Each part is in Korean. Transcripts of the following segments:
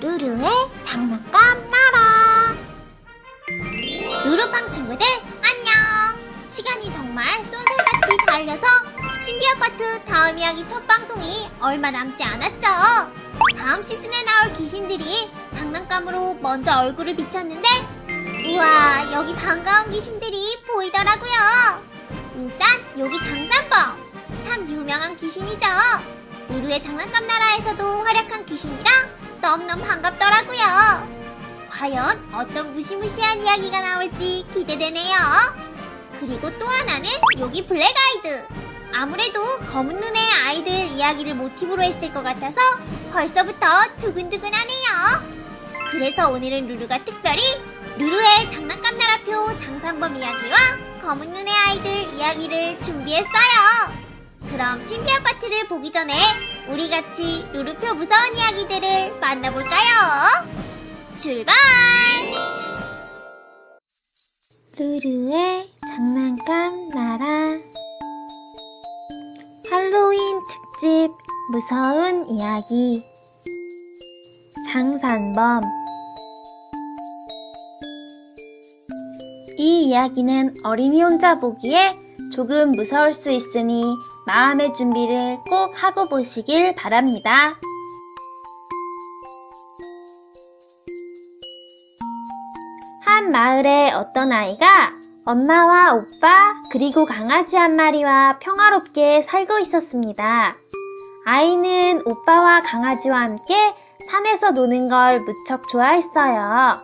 루루의 장난감 나라. 루루팡 친구들 안녕. 시간이 정말 쏜살같이 달려서 신비 아파트 다음 이야기 첫 방송이 얼마 남지 않았죠. 다음 시즌에 나올 귀신들이 장난감으로 먼저 얼굴을 비췄는데 우와 여기 반가운 귀신들이 보이더라고요. 일단 여기 장산범. 참 유명한 귀신이죠. 루루의 장난감 나라에서도 활약한 귀신이라 너무너무 반갑더라고요. 과연 어떤 무시무시한 이야기가 나올지 기대되네요. 그리고 또 하나는 여기 블랙 아이드. 아무래도 검은 눈의 아이들 이야기를 모티브로 했을 것 같아서 벌써부터 두근두근하네요. 그래서 오늘은 루루가 특별히 루루의 장난감 나라표 장산범 이야기와 검은 눈의 아이들 이야기를 준비했어요. 그럼 신비 아파트를 보기 전에 우리 같이 루루표 무서운 이야기들을 만나볼까요? 출발! 루루의 장난감 나라 할로윈 특집 무서운 이야기 장산범 이 이야기는 어린이 혼자 보기에 조금 무서울 수 있으니 마음의 준비를 꼭 하고 보시길 바랍니다. 한 마을에 어떤 아이가 엄마와 오빠 그리고 강아지 한 마리와 평화롭게 살고 있었습니다. 아이는 오빠와 강아지와 함께 산에서 노는 걸 무척 좋아했어요.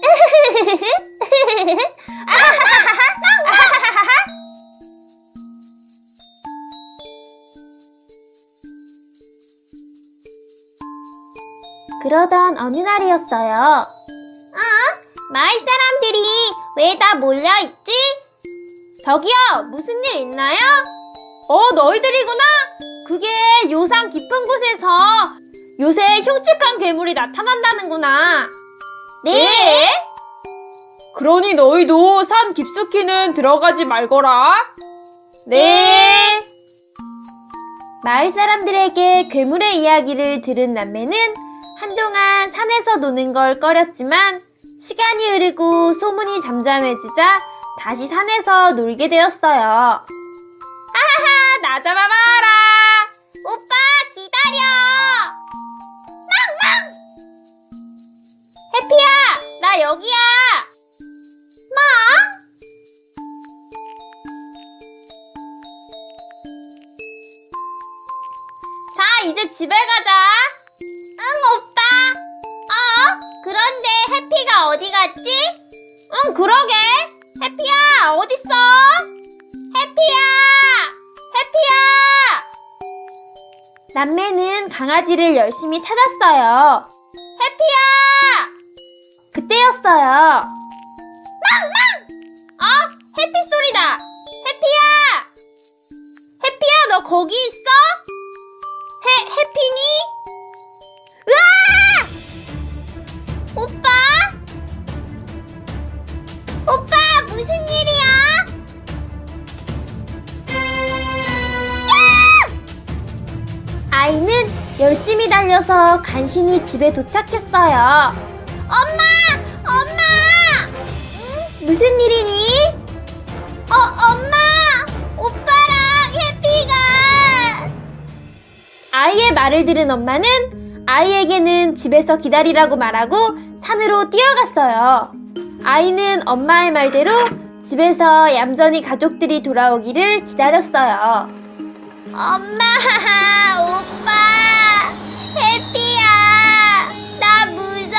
그러던 어느 날이었어요. 어? 마을 사람들이 왜 다 몰려있지? 저기요, 무슨 일 있나요? 어, 너희들이구나? 그게 요상 깊은 곳에서 요새 흉측한 괴물이 나타난다는구나. 네? 그러니 너희도 산 깊숙이는 들어가지 말거라. 네. 마을 사람들에게 괴물의 이야기를 들은 남매는 한동안 산에서 노는 걸 꺼렸지만 시간이 흐르고 소문이 잠잠해지자 다시 산에서 놀게 되었어요. 아하하, 나 잡아봐라. 오빠, 기다려. 망망. 해피야, 나 여기야. 뭐? 자, 이제 집에 가자. 응, 오빠. 어? 그런데 해피가 어디 갔지? 응, 그러게. 해피야, 어딨어? 해피야! 해피야! 남매는 강아지를 열심히 찾았어요. 해피야! 그때였어요. 달려서 간신히 집에 도착했어요. 엄마! 엄마! 응? 무슨 일이니? 어, 엄마! 오빠랑 해피가! 아이의 말을 들은 엄마는 아이에게는 집에서 기다리라고 말하고 산으로 뛰어갔어요. 아이는 엄마의 말대로 집에서 얌전히 가족들이 돌아오기를 기다렸어요. 엄마, 오빠, 해피야, 나 무서워.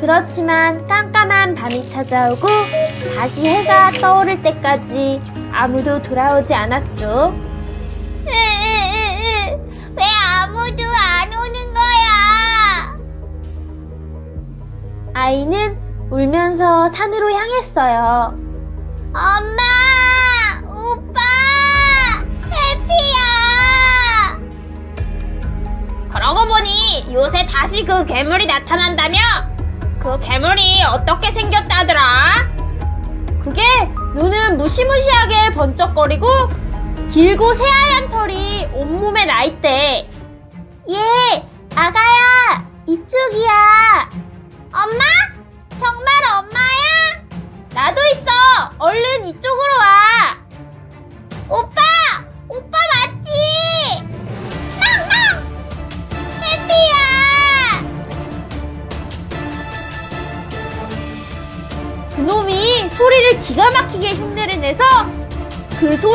그렇지만 깜깜한 밤이 찾아오고 다시 해가 떠오를 때까지 아무도 돌아오지 않았죠. 왜 아무도 안 오는 거야? 아이는 울면서 산으로 향했어요. 엄마! 오빠! 해피야! 그러고 보니 요새 다시 그 괴물이 나타난다며? 그 괴물이 어떻게 생겼다더라? 그게 눈은 무시무시하게 번쩍거리고 길고 새하얀 털이 온몸에 나 있대. 예,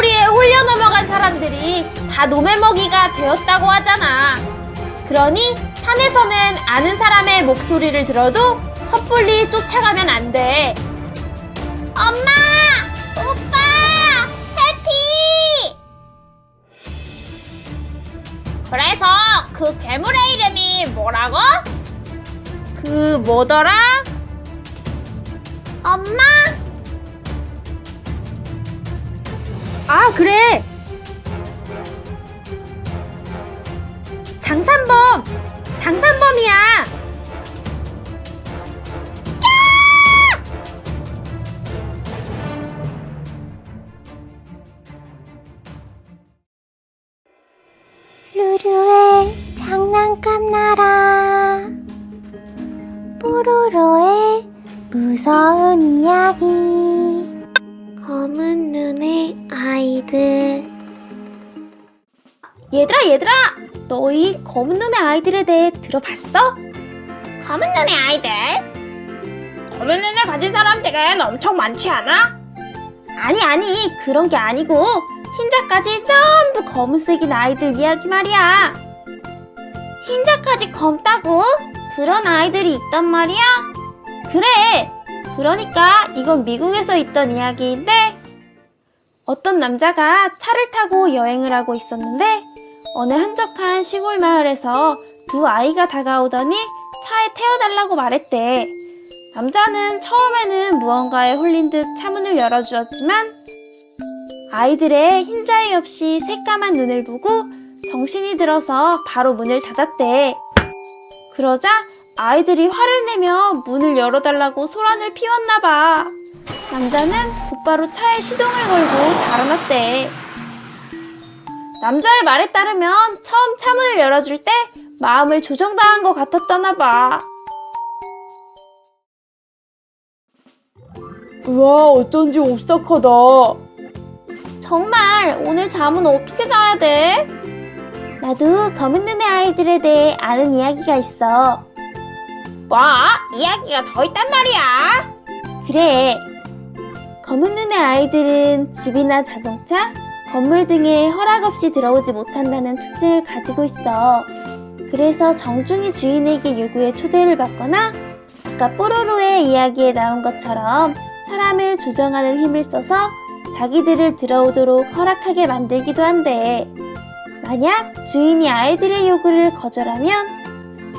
그 소리에 홀려 넘어간 사람들이 다 놈의 먹이가 되었다고 하잖아. 그러니 산에서는 아는 사람의 목소리를 들어도 섣불리 쫓아가면 안 돼. 엄마! 오빠! 해피! 그래서 그 괴물의 이름이 뭐라고? 그 뭐더라? 엄마? 아, 그래. 장산범! 장산범이야! 루루의 장난감 나라 뽀로로의 무서운 이야기 검은 눈의 아이들 얘들아, 얘들아! 너희 검은 눈의 아이들에 대해 들어봤어? 검은 눈의 아이들? 검은 눈을 가진 사람들은 엄청 많지 않아? 아니, 아니, 그런 게 아니고, 흰자까지 전부 검은색인 아이들 이야기 말이야. 흰자까지 검다고? 그런 아이들이 있단 말이야? 그래! 그러니까 이건 미국에서 있던 이야기인데, 어떤 남자가 차를 타고 여행을 하고 있었는데, 어느 한적한 시골 마을에서 두 아이가 다가오더니 차에 태워달라고 말했대. 남자는 처음에는 무언가에 홀린 듯 차문을 열어주었지만 아이들의 흰자위 없이 새까만 눈을 보고 정신이 들어서 바로 문을 닫았대. 그러자 아이들이 화를 내며 문을 열어달라고 소란을 피웠나봐. 남자는 곧바로 차에 시동을 걸고 달아났대. 남자의 말에 따르면 처음 차문을 열어줄 때 마음을 조정당한 것 같았다나 봐. 우와, 어쩐지 옵싹하다. 정말 오늘 잠은 어떻게 자야 돼? 나도 검은 눈의 아이들에 대해 아는 이야기가 있어. 뭐? 이야기가 더 있단 말이야? 그래. 검은 눈의 아이들은 집이나 자동차, 건물 등에 허락 없이 들어오지 못한다는 특징을 가지고 있어. 그래서 정중히 주인에게 요구해 초대를 받거나 아까 뽀로로의 이야기에 나온 것처럼 사람을 조정하는 힘을 써서 자기들을 들어오도록 허락하게 만들기도 한대. 만약 주인이 아이들의 요구를 거절하면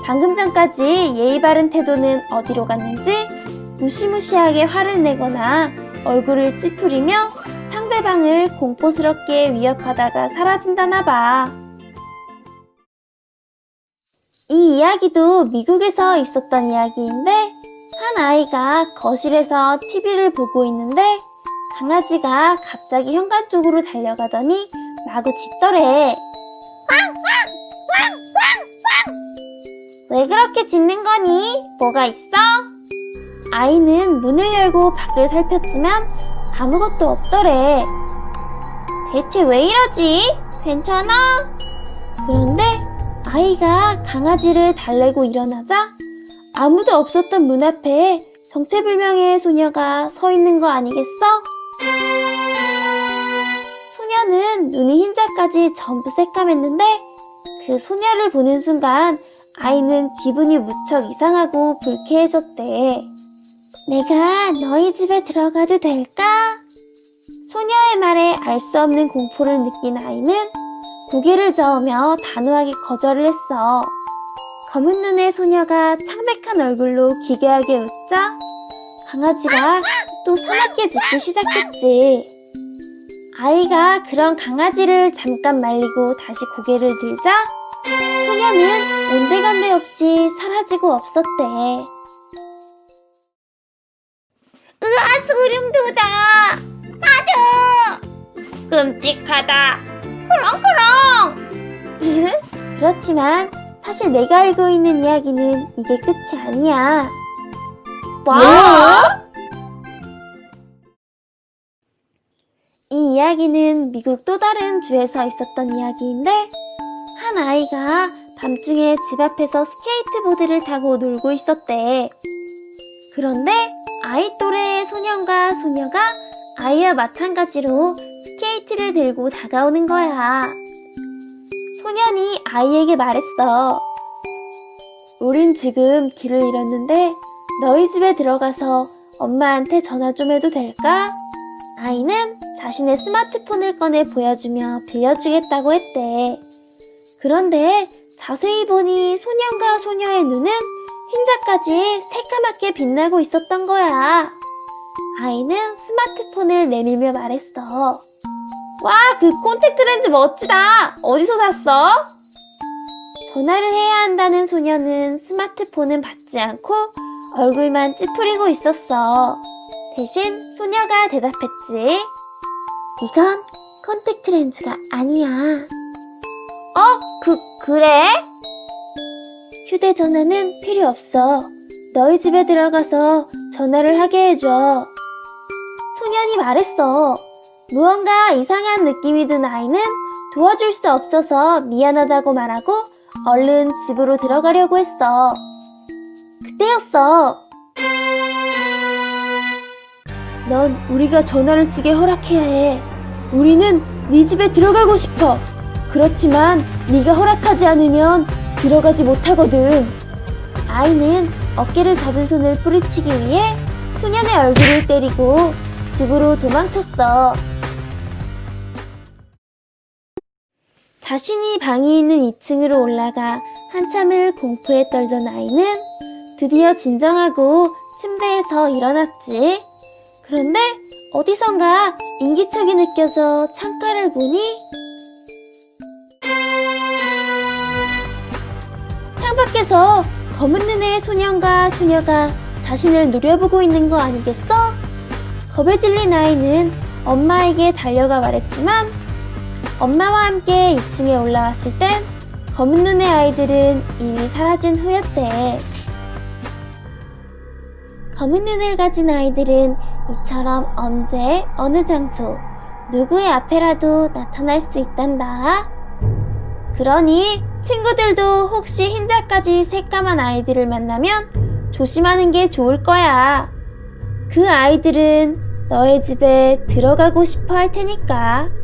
방금 전까지 예의 바른 태도는 어디로 갔는지 무시무시하게 화를 내거나 얼굴을 찌푸리며 상대방을 공포스럽게 위협하다가 사라진다나 봐. 이 이야기도 미국에서 있었던 이야기인데 한 아이가 거실에서 TV를 보고 있는데 강아지가 갑자기 현관 쪽으로 달려가더니 마구 짖더래. 왜 그렇게 짖는 거니? 뭐가 있어? 아이는 문을 열고 밖을 살폈지만 아무것도 없더래. 대체 왜 이러지? 괜찮아? 그런데 아이가 강아지를 달래고 일어나자 아무도 없었던 문 앞에 정체불명의 소녀가 서 있는 거 아니겠어? 소녀는 눈이 흰자까지 전부 새까맸는데 그 소녀를 보는 순간 아이는 기분이 무척 이상하고 불쾌해졌대. 내가 너희 집에 들어가도 될까? 소녀의 말에 알 수 없는 공포를 느낀 아이는 고개를 저으며 단호하게 거절을 했어. 검은 눈의 소녀가 창백한 얼굴로 기괴하게 웃자 강아지가 또 사납게 짖기 시작했지. 아이가 그런 강아지를 잠깐 말리고 다시 고개를 들자 소녀는 온데간데 없이 사라지고 없었대. 끔찍하다. 그렁그렁. 그렇지만 사실 내가 알고 있는 이야기는 이게 끝이 아니야. 뭐? 이 이야기는 미국 또 다른 주에서 있었던 이야기인데 한 아이가 밤중에 집 앞에서 스케이트보드를 타고 놀고 있었대. 그런데 아이 또래의 소년과 소녀가 아이와 마찬가지로 스케이트를 들고 다가오는 거야. 소년이 아이에게 말했어. 우린 지금 길을 잃었는데 너희 집에 들어가서 엄마한테 전화 좀 해도 될까? 아이는 자신의 스마트폰을 꺼내 보여주며 빌려주겠다고 했대. 그런데 자세히 보니 소년과 소녀의 눈은 흰자까지 새까맣게 빛나고 있었던 거야. 아이는 스마트폰을 내밀며 말했어. 와, 그 콘택트 렌즈 멋지다! 어디서 샀어? 전화를 해야 한다는 소녀는 스마트폰은 받지 않고 얼굴만 찌푸리고 있었어. 대신 소녀가 대답했지. 이건 컨택트 렌즈가 아니야. 어? 그, 그래? 휴대전화는 필요 없어. 너희 집에 들어가서 전화를 하게 해줘. 소년이 말했어. 무언가 이상한 느낌이 든 아이는 도와줄 수 없어서 미안하다고 말하고 얼른 집으로 들어가려고 했어. 그때였어. 넌 우리가 전화를 쓰게 허락해야 해. 우리는 네 집에 들어가고 싶어. 그렇지만 네가 허락하지 않으면 들어가지 못하거든. 아이는 어깨를 잡은 손을 뿌리치기 위해 소년의 얼굴을 때리고 집으로 도망쳤어. 자신이 방이 있는 2층으로 올라가 한참을 공포에 떨던 아이는 드디어 진정하고 침대에서 일어났지. 그런데 어디선가 인기척이 느껴져 창가를 보니 창밖에서 검은 눈의 소년과 소녀가 자신을 노려보고 있는 거 아니겠어? 겁에 질린 아이는 엄마에게 달려가 말했지만 엄마와 함께 2층에 올라왔을 땐 검은 눈의 아이들은 이미 사라진 후였대. 검은 눈을 가진 아이들은 이처럼 언제, 어느 장소, 누구의 앞에라도 나타날 수 있단다. 그러니 친구들도 혹시 흰자까지 새까만 아이들을 만나면 조심하는 게 좋을 거야. 그 아이들은 너의 집에 들어가고 싶어 할 테니까.